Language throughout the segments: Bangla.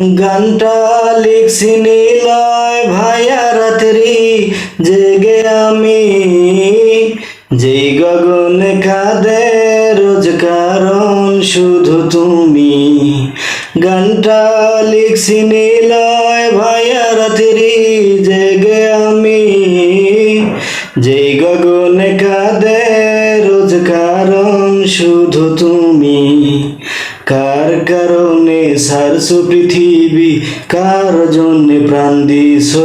গানটা লিখছি নিলয় ভাইয়া রাত্রি জেগে আমি। যেই গগন কাঁদে রোজ কারণ শুধু তুমি। গানটা লিখছি নিলয় ভাইয়া রাত্রি জেগে আমি। যেই গগন কাঁদে রোজ কারণ শুধু তুমি। সারসু পৃথিবী, কার জন্যে প্রাণ দিস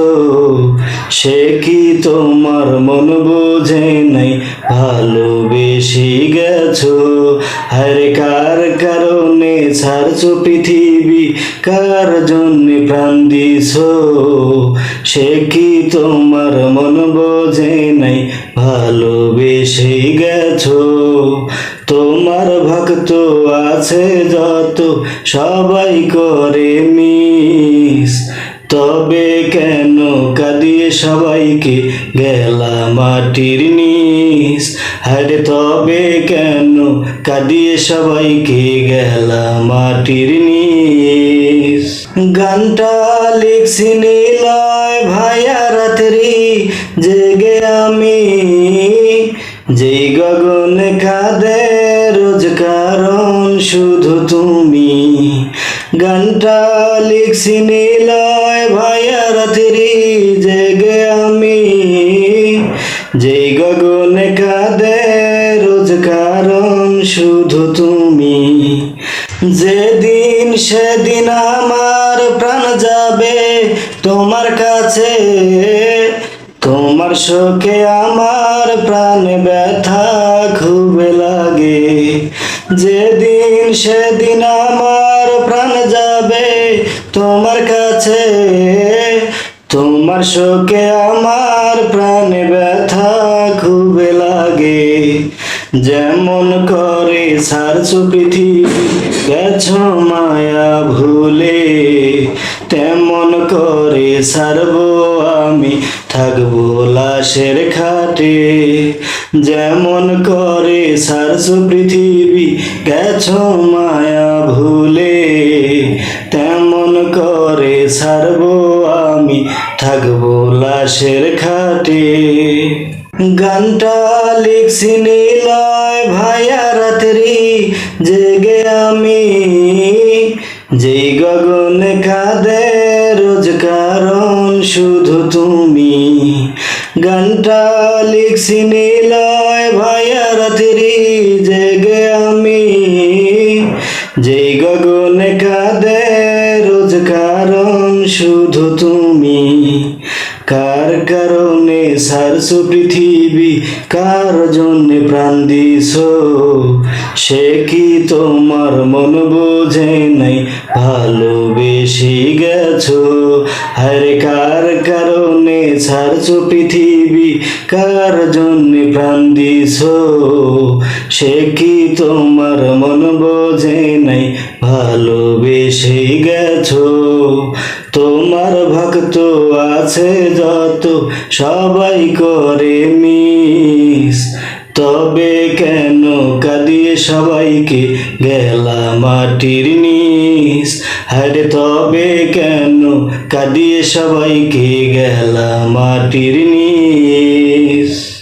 সে কি তোমার মন বোঝে নাই? ভালোবেসে গেছো? হরে কার সারসু পৃথিবী, কার জন্যে প্রাণ দিস সে কি তোমার মন বোঝে নাই? ভালোবেসে গেছো। তোমার ভক্ত আছে যত, সবাই করে মিস। তবে কেন কাঁদিয়ে সবাইকে গেলা মাটির নিস? আরে তবে কেন কাঁদিয়ে সবাইকে গেলা মাটির নিস গানটা লিখছি নিলয় ভাইয়া রাত্রি জেগে আমি। যেই গগন কাঁদে রোজ কারণ শুধু তুমি। গানটা লিখছি নিলয় ভাইয়া রাত্রি যেই গগন কাঁদে রোজ কারণ শুধু তুমি। যেদিন সেদিন আমার প্রাণ যাবে তোমার কাছে, তোমার শোকে আমার প্রাণ ব্যথা খুব লাগে। যেদিন সেদিন আমার প্রাণ যাবে তোমার কাছে তোমার শোকে আমার প্রাণ ব্যথা খুব লাগে। যেমন করে সারসু পৃথিবী, গেছো মায়া ভুলে। তেমন করে সারব আমি, থাকব লাশের খাটে। যেমন করে সারসু পৃথিবী, গেছো মায়া ভুলে। তেমন করে সারব থাকব লাশের খাটে। গানটা লিখছি নিলয় ভাইয়া রাত্রি জেগে আমি। যেই গগন কাঁদে রোজ কারণ শুধু তুমি। গানটা লিখছি নিলয় ভাইয়া রাত্রি জেগে আমি। যেই গগন তুমি। কার কারণে সারসু পৃথিবী? কার জন্যে প্রাণ দিস সে কি তোমার মন বোঝে নাই? ভালোবেসে গেছো। হরে কার কারণে সারসু পৃথিবী? কার জন্যে প্রাণ দিস সে কি তোমার মন বোঝে নাই? ভালোবেসে গেছো। তোমার ভক্ত আছে যত, সবাই করে মিস। তবে কেন কাঁদিয়ে সবাইকে গেলা মাটির নিস? আরে তবে কেন কাঁদিয়ে সবাইকে গেলা মাটির নিস?